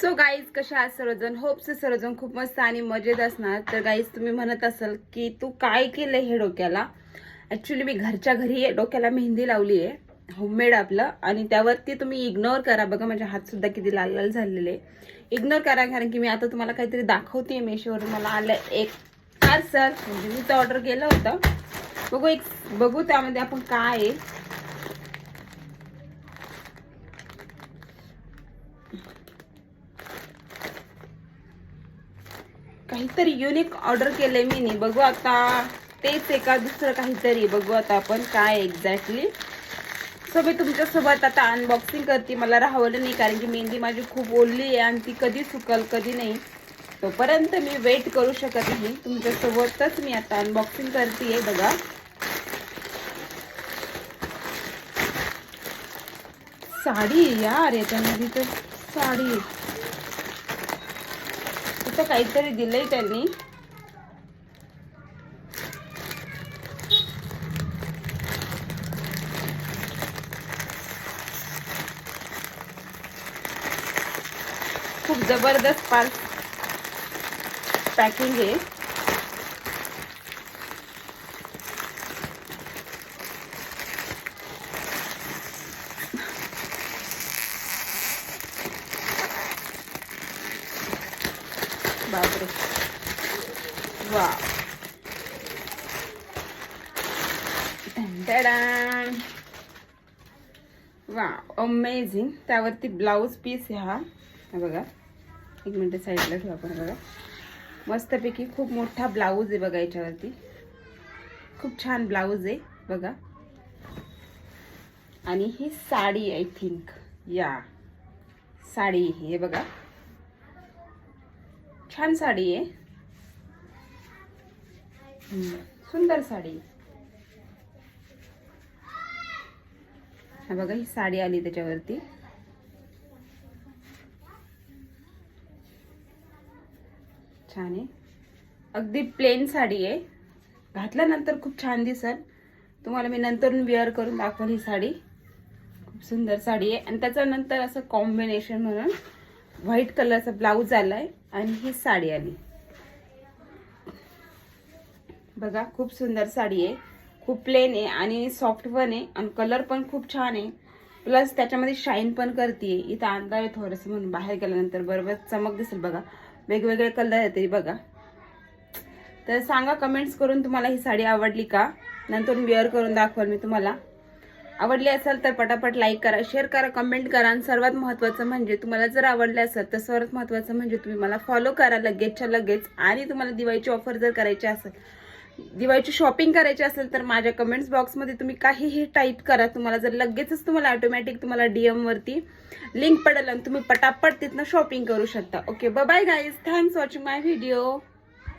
So guys कशा आहात सर्वजण? होपचे सर्वजण खूप मस्त आणि मजेत असणार. तर गाईज तुम्ही म्हणत असाल की तू काय केलं हे डोक्याला? ऍक्च्युली मी घरच्या घरी डोक्याला मेहंदी लावली आहे. होममेड आपलं. आणि त्यावरती तुम्ही इग्नोर करा. बघा माझे हात सुद्धा किती लाल लाल झालेले इग्नोर करा कारण की मी आता तुम्हाला काहीतरी दाखवते मेशोवरून. मला आलं एक पार्सल म्हणजे मी तर ऑर्डर केलं होतं. बघू एक बघू त्यामध्ये आपण काय काहीतरी युनिक ऑर्डर केलंय मी नी बघू आता. तेच एका दुसरं काहीतरी. बघू आता आपण काय एक्झॅक्टली सो मी तुमच्यासोबत आता अनबॉक्सिंग करते. मला राहवलं नाही कारण की मेहंदी माझी खूप ओल्ली आहे आणि ती कधी सुकल कधी नाही. तोपर्यंत मी वेट करू शकत नाही. तुमच्यासोबतच मी आता अनबॉक्सिंग करते बघा. साडी आहे यार याच्यामध्ये तर साडी. असं काहीतरी दिलंय त्यांनी. खूप जबरदस्त पार्स पॅकिंग आहे. बापरे. वा. वा अमेझिंग त्यावरती ब्लाऊज पीस आहे हा. बघा. एक मिनटं साईडला ठेवा आपण बघा. मस्तपैकी खूप मोठा ब्लाऊज आहे बघा याच्यावरती. खूप छान ब्लाऊज आहे बघा. आणि ही साडी आय थिंक या. साडी हे बघा. छान साडी आहे. हम्म, सुंदर साडी. हा बघा ही साडी आली त्याच्यावरती. छान आहे. अगदी प्लेन साडी आहे. घातल्यानंतर खूप छान दिसल. तुम्हाला मी नंतरून वेअर करून दाखवून ही साडी. खूप सुंदर साडी आहे. आणि त्याच्यानंतर असं कॉम्बिनेशन म्हणून व्हाईट कलरचा ब्लाऊज आलाय आणि ही साडी आली. बघा खूप सुंदर साडी आहे. खूप प्लेन आहे आणि सॉफ्ट पण आहे आणि कलर पण खूप छान आहे. प्लस त्याच्यामध्ये शाईन पण करते इथं अंधार आहे थोडंसं म्हणून बाहेर गेल्यानंतर बरोबर चमक दिसेल बघा. वेगवेगळे कलर येते बघा. तर सांगा कमेंट्स करून तुम्हाला ही साडी आवडली का? नंतर वेअर करून दाखवाल मी तुम्हाला. आवडली असेल तर पटापट लाईक करा शेअर करा कमेंट करा. आणि सर्वात महत्त्वाचं म्हणजे तुम्हाला जर आवडले असेल तर सर्वात महत्त्वाचं म्हणजे तुम्ही मला फॉलो करा लगेचच्या लगेच. आणि तुम्हाला दिवाळीची ऑफर जर करायची असेल दिवाळीची शॉपिंग करायची असेल तर माझ्या कमेंट्स बॉक्समध्ये तुम्ही काहीही टाईप करा. तुम्हाला जर लगेचच तुम्हाला ऑटोमॅटिक तुम्हाला डी एमवरती लिंक पडेल आणि तुम्ही पटापट तिथनं शॉपिंग करू शकता. Okay bye guys thanks watching my video